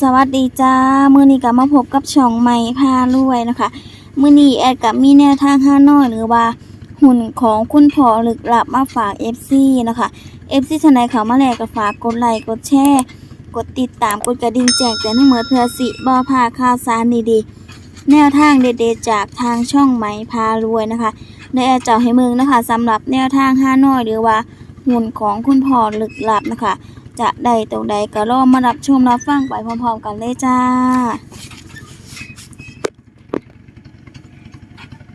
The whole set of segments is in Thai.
สวัสดีจ้า มือนี้ก็มาพบกับช่องใหม่พารวยนะคะ มือนี้แอดกับมีแนวทางห้าน้อยหรือว่า หุ่นของคุณพ่อลึกลับมาฝาก FC นะคะ FC ท่านใดเขามาแล้วก็ฝากกดไลค์กดแชร์กดติดตามกดกระดิ่งแจ้งเตือนให้เหมือเพื่อสิบ่พาข่าวสารดีๆแนวทางเด็ดๆจากทางช่องไหมพารวยนะคะในแอดเจ้าให้มึงนะคะสำหรับแนวทางห้าน้อยหรือว่าหุ่นของคุณพ่อลึกลับนะคะ จะได้ตรงใดก็รอมารับชมรับฟังไปพร้อมๆกันเลยจ้า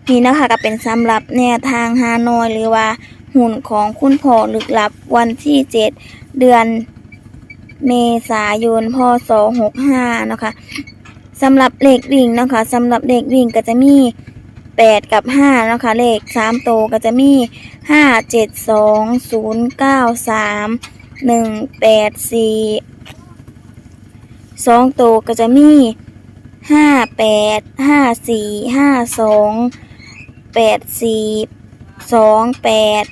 นี่นะคะก็เป็นสำหรับแนวทางฮานอยหรือว่าหุ่นของคุณพ่อลึกลับวันที่เจ็ดเดือนเมษายนพศหกห้านะคะสำหรับเลขวิ่งนะคะสำหรับเลขวิ่งก็จะมีแปดกับห้านะคะเลขส3โตก็จะมีห้าเจ็ดสองศูนย์เก้าสาม หนึ่งแปดสี่สองโตวก็จะมีห้าแปดห้าสี่ห้าสองแปดสี่สองแปด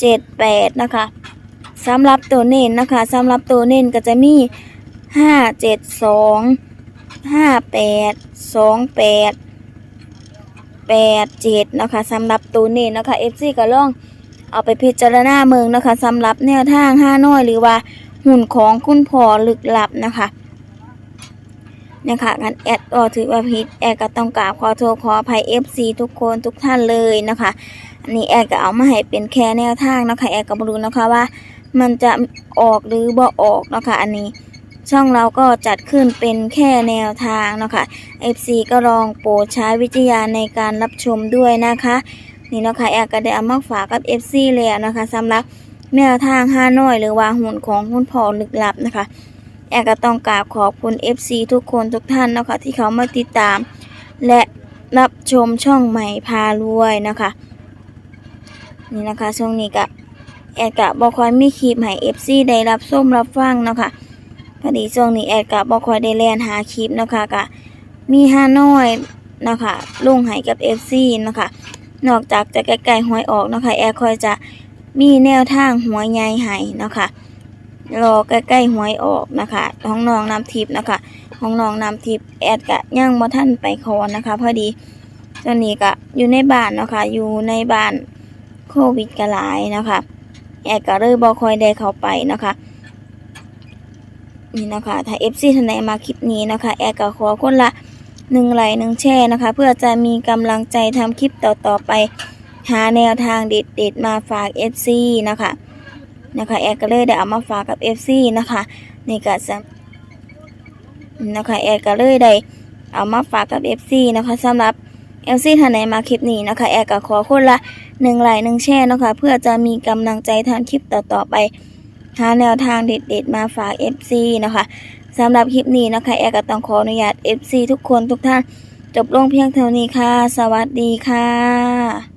เจ็ดแปดนะคะสำหรับตัวเน้นนะคะสำหรับตัวเน้นก็จะมีห้าเจ็ดสองห้าแปดสองแปดแปดเจ็ดนะคะสำหรับตัวเน้นนะคะ FC ก็ลอง เอาไปพิจารณาเมืองนะคะสำหรับแนวทางห้าน้อยหรือว่าหุ่นของคุณพ่อลึกลับนะคะนะคะกันแอดก็ถือว่าผิดแอดก็ต้องกราบขอโทษขออภัย FC ทุกคนทุกท่านเลยนะคะอันนี้แอดก็เอามาให้เป็นแค่แนวทางนะคะแอดก็บรู้นะคะว่า มันจะออกหรือบ่ออกนะคะอันนี้ช่องเราก็จัดขึ้นเป็นแค่แนวทางนะคะ FC ก็ลองโปรดใช้วิจารณญาณในการรับชมด้วยนะคะ นี่นะคะแอร์ก็ได้เอามาฝากกับ FC แล้วนะคะสำหรับแนวทางห้าน้อยหรือว่าหุ่นของคุณพ่อลึกลับนะคะ แอร์ก็ต้องกราบขอบคุณ FC ทุกคนทุกท่านนะคะที่เขามาติดตาม และรับชมช่องใหม่พารวยนะคะ นี่นะคะช่วงนี้ก็แอดกะบ่ค่อยมีคลิปให้ FC ได้รับชมรับฟังนะคะพอดีช่วงนี้แอดกะบ่ค่อยได้แล่นหาคลิปนะคะกะมีห้าน้อยนะคะลุงให้กับ FC นะคะ นอกจากจะใกล้ๆหวยออกเนาะคะแอร์คอยจะมีแนวทางหวยใหญ่ให้เนาะคะรอใกล้ๆหวยออกนะคะห้องน้องน้ำทิพย์นะคะห้องน้องน้ำทิพย์แอดกะย่างบ่ท่านไปคอนะคะ พอดีตอนนี้ก็อยู่ในบ้านเนาะคะอยู่ในบ้านโควิดกหลายนะคะแอดก็เลยบ่คอยได้เข้าไปนะคะนี่นะคะถ้า FC ท่านใดมาคลิปนี้นะคะ แอดก็ขอคนละ หนึ่งไลค์หนึ่งแชร์นะคะ เพื่อจะมีกำลังใจทำคลิปต่อๆไป หาแนวทางเด็ดๆมาฝาก FC นะคะนะคะแอดก็เลยได้เอามาฝากกับ FC นะคะนี่ก็จะนะคะแอดก็เลยได้เอามาฝากกับ FC นะคะสำหรับ FC ท่านไหนมาคลิปนี้นะคะ แอดก็ขอคนละหนึ่งไลค์หนึ่งแชร์นะคะ เพื่อจะมีกำลังใจทำคลิปต่อๆไป หาแนวทางเด็ดๆมาฝาก FC นะคะสำหรับคลิปนี้นะคะ แอร์ก็ต้องขออนุญาต FC ทุกคนทุกท่าน จบลงเพียงเท่านี้ค่ะ สวัสดีค่ะ